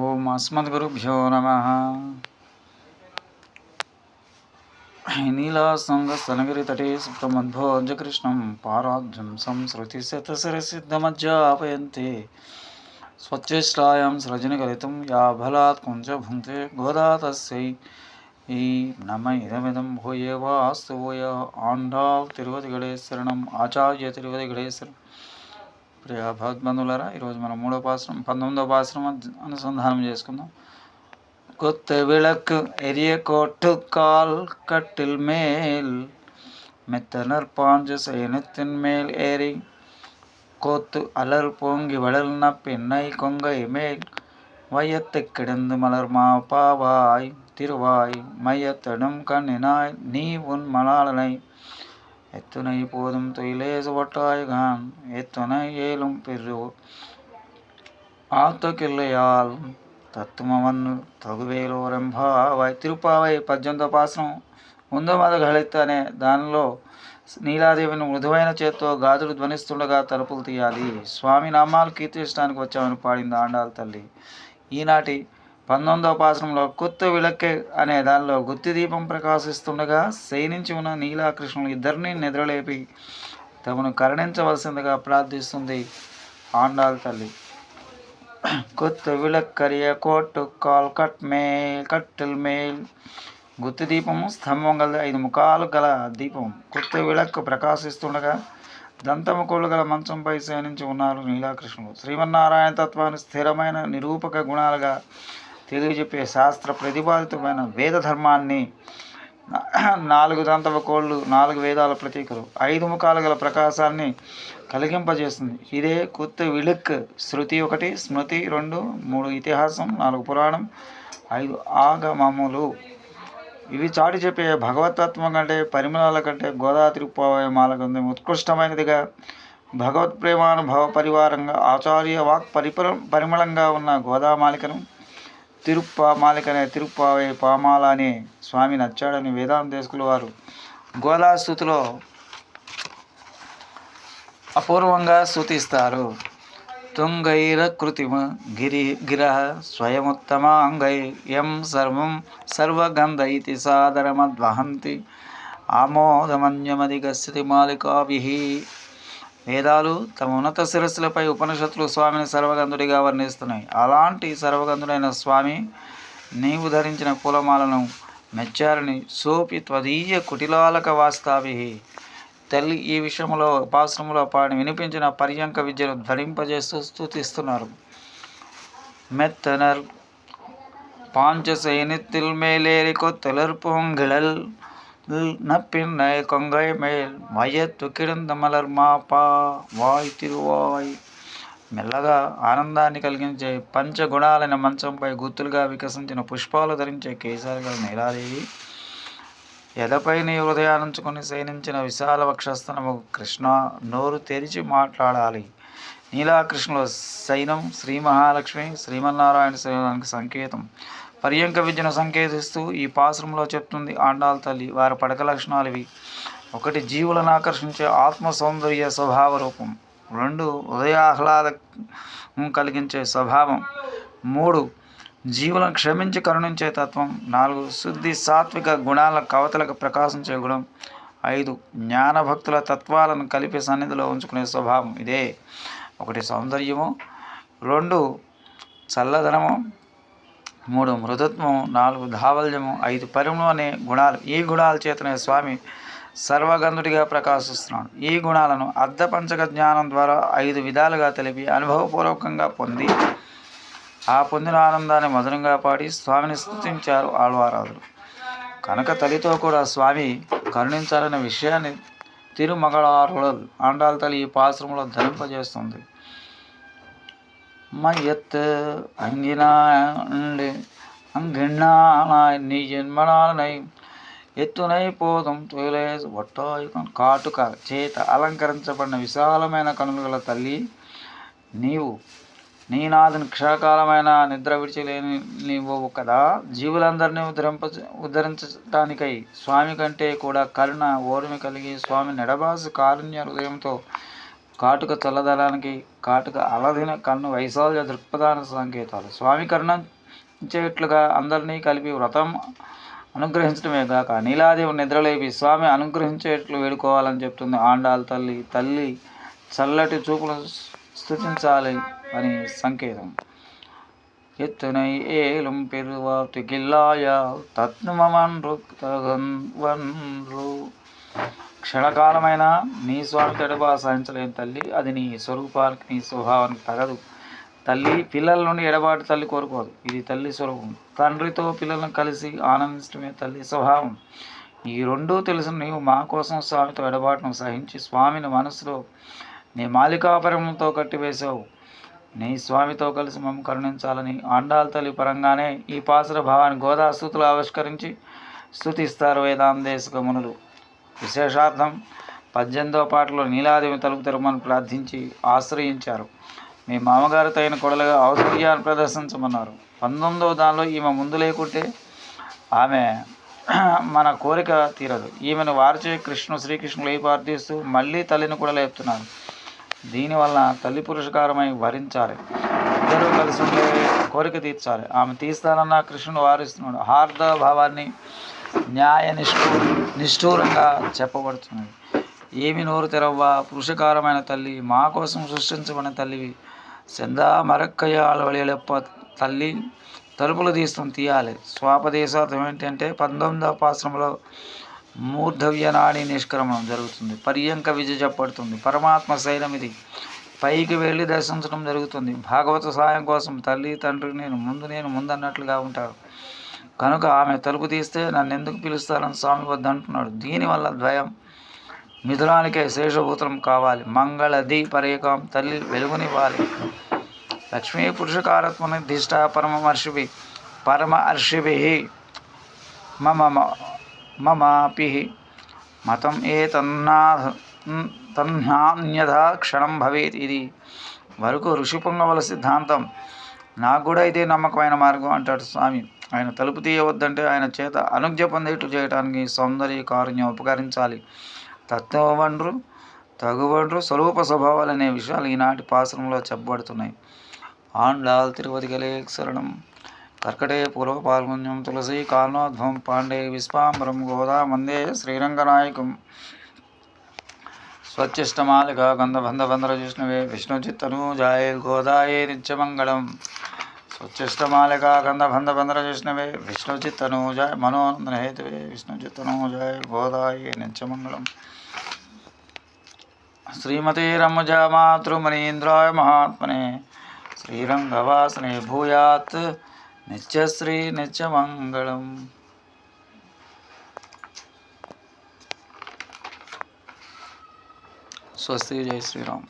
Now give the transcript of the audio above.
ओम अस्मद्गुरुभ्यो नमः। नीलासङ्गसनगिरितटे सुप्रमद्भोजकृष्णं पाराब्जं संसृतिशतशिरसिद्धमज्जापयन्ति स्वच्छेष्टायां सृजनकलितं या बलात् कुञ्जभुङ्क्ते गोदा तस्यै नम इदमिदं भूये वास्तु भूय आण्डाव् तिरुवतिगणेश्वरणम् आचार्य तिरुवतिगणेश्वरम् ప్రియ భగవద్బంధువులరా ఈరోజు మనం మూడో పాశ్రం పంతొమ్మిదో పాశ్రం అనుసంధానం చేసుకుందాం కొత్త విళక్ ఎரிய కోటు కాల్ కట్టిల్ మేల్ மெத்தனர் பாஞ்சு சயனத்தின் மேல் ஏறி கோத்து அலர் பொங்கி வளர்ன பெண்ணை கொங்கை மேல் வயத்து கிடந்து மலர் மாப்பாவாய் திருவாய் மையத்தடும் கண்ணினாய் நீ உன் மலாளனை எத்துணை போதும் தொழிலேசுபட்டாய்கான் எத்துணை ஏலும் பெரு ఆతకిల్లయాల్ తత్వమవన్ను తగువేలోరంభావాయ్ తిరుపావై పద్దెనిమిదో పాసనం ముందు మదగళిత్ అనే దానిలో నీలాదేవిని మృదువైన చేత్తో గాజులు ధ్వనిస్తుండగా తలుపులు తీయాలి స్వామి నామాలు కీర్తించడానికి వచ్చామని పాడింది ఆండాల తల్లి ఈనాటి పంతొమ్మిదవ పాశ్రంలో కొత్త విలక్కే అనే దానిలో గుత్తి దీపం ప్రకాశిస్తుండగా శయనించి ఉన్న నీలాకృష్ణులు ఇద్దరిని నిద్రలేపి తమను కరణించవలసిందిగా ప్రార్థిస్తుంది ఆండాల్ తల్లి. కొత్తవిలక్కరియ కోట్టు కాల్ కట్ మేల్ కట్టెల్ మేల్. గుత్తి దీపము స్తంభం గల ఐదు ముఖాలు గల దీపం. కొత్త విలక్కు ప్రకాశిస్తుండగా దంతముకోలు గల మంచంపై శయనించి ఉన్నారు నీలాకృష్ణుడు శ్రీమన్నారాయణ తత్వాన్ని స్థిరమైన నిరూపక గుణాలుగా తెలియజెప్పే శాస్త్ర ప్రతిపాదితమైన వేద ధర్మాన్ని నాలుగు దంతవ కోళ్ళు నాలుగు వేదాల ప్రతీకలు ఐదు ముఖాలు గల ప్రకాశాన్ని కలిగింపజేస్తుంది. ఇదే కొత్త విలుక్ శృతి ఒకటి స్మృతి రెండు మూడు ఇతిహాసం నాలుగు పురాణం ఐదు ఆగమములు. ఇవి చాటి చెప్పే భగవతత్వం కంటే పరిమళాల కంటే గోదావరి మాల కంటే ఉత్కృష్టమైనదిగా భగవత్ ప్రేమానుభవ పరివారంగా ఆచార్య వాక్ పరిపరం పరిమళంగా ఉన్న గోదామాలికను తిరుప్ప మాలికనే తిరుప్పావే పామాల అనే స్వామి నచ్చాడని వేదాంతేసుకుల వారు గోదా స్థుతిలో అపూర్వంగా స్థుతిస్తారు. తుంగైర కృతిమ గిరి గిర స్వయముత్తమాంగై యం సర్వం సర్వగంధ ఇతి సాదరమద్వహంతి ఆమోదమన్యమధిగస్యతి మాలికాభి వేదాలు తమ ఉన్నత శిరస్సులపై ఉపనిషత్తులు స్వామిని సర్వగంధుడిగా వర్ణిస్తున్నాయి. అలాంటి సర్వగంధుడైన స్వామి నీవు ధరించిన పూలమాలను మెచ్చారని సోపి త్వదీయ కుటిలాలక వాస్తావి. తల్లి ఈ విషయంలో ఉపాశ్రములో పాడి వినిపించిన పర్యంక విద్యను ధరింపజేస్తూ స్థుతిస్తున్నారు మెత్తనర్ పాంచసైని సైనిత్తిల్ మేలేరి நப்பின்னை கொங்கை மேல் మయత్తు కిడంద మలర్ మాపా వాయ్ తిరువాయ్ మెల్లగా ఆనందాన్ని కలిగించే పంచగుణాలైన మంచంపై గుత్తులుగా వికసించిన పుష్పాలు ధరించే కేసరిగా నీలాదేవి ఎదపై నీ హృదయానుంచుకొని శయనించిన విశాల వక్షస్థనము కృష్ణ నోరు తెరిచి మాట్లాడాలి నీలాకృష్ణుల శయనం శ్రీ మహాలక్ష్మి శ్రీమన్నారాయణ శయనానికి సంకేతం పర్యంక విద్యను సంకేతిస్తూ ఈ పాశ్రంలో చెప్తుంది ఆండాల తల్లి వారి పడక లక్షణాలు ఇవి ఒకటి జీవులను ఆకర్షించే ఆత్మ సౌందర్య స్వభావ రూపం. రెండు ఉదయాహ్లాదం కలిగించే స్వభావం. మూడు జీవులను క్షమించి కరుణించే తత్వం. నాలుగు శుద్ధి సాత్విక గుణాల కవతలకు ప్రకాశించే గుణం. ఐదు జ్ఞానభక్తుల తత్వాలను కలిపి సన్నిధిలో ఉంచుకునే స్వభావం. ఇదే ఒకటి సౌందర్యము. రెండు చల్లదనము. మూడు మృదుత్వం నాలుగు ధావల్యము ఐదు పరిమళం అనే గుణాలు. ఈ గుణాల చేతనే స్వామి సర్వగంధుడిగా ప్రకాశిస్తున్నాడు. ఈ గుణాలను అర్ధపంచక జ్ఞానం ద్వారా ఐదు విధాలుగా తెలిపి అనుభవపూర్వకంగా పొంది ఆ పొందిన ఆనందాన్ని మధురంగా పాడి స్వామిని స్థుతించారు ఆళ్వారాధులు కనుక తల్లితో కూడా స్వామి కరుణించాలనే విషయాన్ని తిరుమగళారుల ఆండాల తల్లి ఈ పాశ్రమంలో ధరింపజేస్తుంది. மையத்து அங்கினாண்டு అంగిణానాయ్ నీ జన్మనాలనై ఎత్తునై పోదం తొలేసు ఒట్టాయి కాటుక చేత అలంకరించబడిన విశాలమైన కనులు గల తల్లి నీవు నీ నాథుని క్షణకాలమైన నిద్ర విడిచలేని నీవు కదా జీవులందరినీ ఉద్ధరింప ఉద్ధరించడానికై స్వామి కంటే కూడా కరుణ ఓర్మి కలిగి స్వామి నెడబాసి కారుణ్య హృదయంతో కాటుక చల్లదనానికి కాటుక అలదిన కన్ను వైశాల్య దృక్పథాన సంకేతాలు. స్వామి కరుణించేట్లుగా అందరినీ కలిపి వ్రతం అనుగ్రహించడమే కాక నీలాదేవి నిద్రలేపి స్వామి అనుగ్రహించేట్లు వేడుకోవాలని చెప్తుంది ఆండాల తల్లి. తల్లి చల్లటి చూపును స్థుతించాలి అని సంకేతం. ఎత్తునై ఏలం పెరువాతి గిల్లాయ తత్మమన్రు తగన్వన్రు క్షణకాలమైన నీ స్వామి తడుబా సహించలేని తల్లి అది నీ స్వరూపానికి నీ స్వభావానికి తగదు. తల్లి పిల్లల నుండి ఎడబాటు తల్లి కోరుకోదు. ఇది తల్లి స్వరూపం. తండ్రితో పిల్లలను కలిసి ఆనందించడమే తల్లి స్వభావం. ఈ రెండూ తెలిసిన నీవు మా కోసం స్వామితో ఎడబాటును సహించి స్వామిని మనసులో నీ మాలికాపరంతో కట్టివేశావు. నీ స్వామితో కలిసి మమ్మ కరుణించాలని ఆండాల తల్లి పరంగానే ఈ పాసుర భావాన్ని గోదా స్థుతులు ఆవిష్కరించి స్థుతిస్తారు వేదాందేశక మునులు విశేషార్థం. పద్దెనిమిదో పాటలో నీలాదేవి తలుపు తెరమని ప్రార్థించి ఆశ్రయించారు. మీ మామగారు తగిన కొడలుగా ఔశ్వర్యాన్ని ప్రదర్శించమన్నారు. పంతొమ్మిదవ దానిలో ఈమె ముందు లేకుంటే ఆమె మన కోరిక తీరదు. ఈమెను వారిచే కృష్ణు శ్రీకృష్ణులు ప్రార్థిస్తూ మళ్ళీ తల్లిని కూడా లేపుతున్నారు. దీనివల్ల తల్లి పురుషకారమై వరించాలి. ఇద్దరూ కలిసి ఉండే కోరిక తీర్చాలి. ఆమె తీస్తానన్న కృష్ణుడు వారిస్తున్నాడు. హార్ద భావాన్ని న్యాయ నిష్ఠూ నిష్ఠూరంగా చెప్పబడుతున్నది. ఏమి నోరు తెరవ్వా? పురుషకారమైన తల్లి మా కోసం సృష్టించబడిన తల్లివి చందా మరక్కయ్య వలియలెప్ప తల్లి తలుపులు తీస్తుంది తీయాలి. స్వాపదేశార్థం ఏంటంటే పంతొమ్మిదవ పాశ్రంలో మూర్ధవ్య నాడి నిష్క్రమణం జరుగుతుంది. పర్యంక విజయ చెప్పబడుతుంది పరమాత్మ శైలం ఇది. పైకి వెళ్ళి దర్శించడం జరుగుతుంది. భాగవత సహాయం కోసం తల్లి తండ్రి నేను ముందు నేను ముందు అన్నట్లుగా ఉంటారు. కనుక ఆమె తలుపు తీస్తే నన్ను ఎందుకు పిలుస్తారని స్వామి వద్ద అంటున్నాడు. దీనివల్ల ద్వయం. మిథునానికే శేషభూతం కావాలి. మంగళ దీపరేకం తల్లి వెలుగునివ్వాలి. లక్ష్మీ పురుషకారత్వ నిర్దిష్ట పరమర్షిభి పరమ అర్షిభి. మమ మమాపి. మతం ఏ తన్నా తన్నాన్యథా క్షణం భవేత్ ఇది. వరకు ఋషి పొంగవల సిద్ధాంతం. నాకు కూడా ఇదే నమ్మకమైన మార్గం అంటాడు స్వామి. ఆయన తలుపు తీయవద్దంటే ఆయన చేత అనుజ్ఞ పొందేట్లు చేయడానికి సౌందర్య కారుణ్యం ఉపకరించాలి. తత్వవండ్రు తగువండ్రు స్వరూప స్వభావాలు అనే విషయాలు ఈనాటి పాశ్రంలో చెప్పబడుతున్నాయి. ఆండాల్ తిరుపతిగలే శరణం. కర్కటే పూర్వ పాల్గొన్యం తులసి కాల్నోద్భవం పాండే విశ్వాంబరం గోదా మందే శ్రీరంగనాయకం. స్వచ్ఛిష్టమాలిక గంధబంధబంధర విష్ణువే విష్ణుచిత్తనూజాయ గోదాయే నిత్యమంగళం. स्वच्छिष्टमालिका गन्धबन्धबन्धरजिष्णवे हेतु मनोनन्दनहेतवे विष्णुचित्तनूजाय गोदाय नित्यमङ्गलम्। श्रीमती रमुजा मातृमनीन्द्राय महात्मने श्रीरङ्गवासने श्री नित्यश्री नित्यमङ्गलम्। स्वस्ति जय श्रीराम।